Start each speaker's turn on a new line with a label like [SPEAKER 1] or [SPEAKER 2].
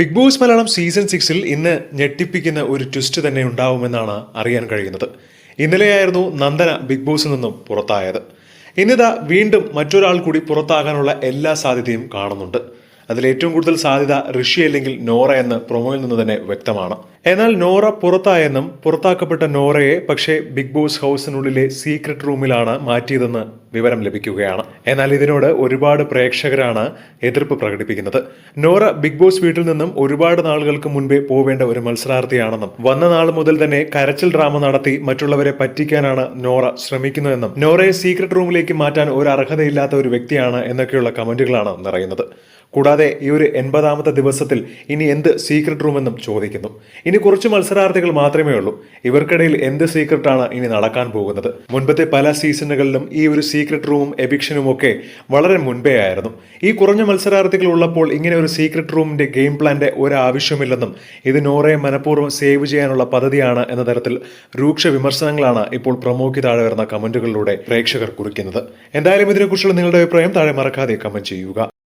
[SPEAKER 1] Big boss Malayalam season സിക്സിൽ ഇന്ന് ഞെട്ടിപ്പിക്കുന്ന ഒരു ട്വിസ്റ്റ് തന്നെ ഉണ്ടാവുമെന്നാണ് അറിയാൻ കഴിയുന്നത്. ഇന്നലെയായിരുന്നു നന്ദന ബിഗ് ബോസിൽ നിന്നും പുറത്തായത്. ഇന്നിതാ വീണ്ടും മറ്റൊരാൾ കൂടി പുറത്താകാനുള്ള എല്ലാ സാധ്യതയും കാണുന്നുണ്ട്. അതിൽ ഏറ്റവും കൂടുതൽ സാധ്യത ഋഷി അല്ലെങ്കിൽ നോറ എന്ന് പ്രൊമോയിൽ നിന്ന് തന്നെ വ്യക്തമാണ്. എന്നാൽ നോറ പുറത്തായെന്നും പുറത്താക്കപ്പെട്ട നോറയെ പക്ഷേ ബിഗ് ബോസ് ഹൗസിനുള്ളിലെ സീക്രട്ട് റൂമിലാണ് മാറ്റിയതെന്ന് വിവരം ലഭിക്കുകയാണ്. എന്നാൽ ഇതിനോട് ഒരുപാട് പ്രേക്ഷകരാണ് എതിർപ്പ് പ്രകടിപ്പിക്കുന്നത്. നോറ ബിഗ് ബോസ് വീട്ടിൽ നിന്നും ഒരുപാട് നാളുകൾക്ക് മുൻപേ പോവേണ്ട ഒരു മത്സരാർത്ഥിയാണെന്നും വന്ന നാൾ മുതൽ തന്നെ കരച്ചിൽ ഡ്രാമ നടത്തി മറ്റുള്ളവരെ പറ്റിക്കാനാണ് നോറ ശ്രമിക്കുന്നതെന്നും നോറയെ സീക്രട്ട് റൂമിലേക്ക് മാറ്റാൻ ഒരു അർഹതയില്ലാത്ത ഒരു വ്യക്തിയാണ് എന്നൊക്കെയുള്ള കമന്റുകളാണ് നിറയുന്നത്. കൂടാതെ ഈ ഒരു എൺപതാമത്തെ ദിവസത്തിൽ ഇനി എന്ത് സീക്രട്ട് റൂമെന്നും ചോദിക്കുന്നു. ഇനി കുറച്ച് മത്സരാർത്ഥികൾ മാത്രമേ ഉള്ളൂ. ഇവർക്കിടയിൽ എന്ത് സീക്രട്ടാണ് ഇനി നടക്കാൻ പോകുന്നത്? മുൻപത്തെ പല സീസണുകളിലും ഈ ഒരു സീക്രട്ട് റൂമും എബിക്ഷനും ഒക്കെ വളരെ മുൻപേ ആയിരുന്നു. ഈ കുറഞ്ഞ മത്സരാർത്ഥികൾ ഉള്ളപ്പോൾ ഇങ്ങനെ ഒരു സീക്രട്ട് റൂമിന്റെ ഗെയിം പ്ലാന്റെ ഒരു ആവശ്യമില്ലെന്നും ഇത് നോറയെ മനഃപൂർവം സേവ് ചെയ്യാനുള്ള പദ്ധതിയാണ് എന്ന തരത്തിൽ രൂക്ഷ വിമർശനങ്ങളാണ് ഇപ്പോൾ പ്രമോക്ക് താഴെ വരുന്ന കമന്റുകളിലൂടെ പ്രേക്ഷകർ കുറിക്കുന്നത്. എന്തായാലും ഇതിനെക്കുറിച്ചുള്ള നിങ്ങളുടെ അഭിപ്രായം താഴെ മറക്കാതെ കമന്റ് ചെയ്യുക.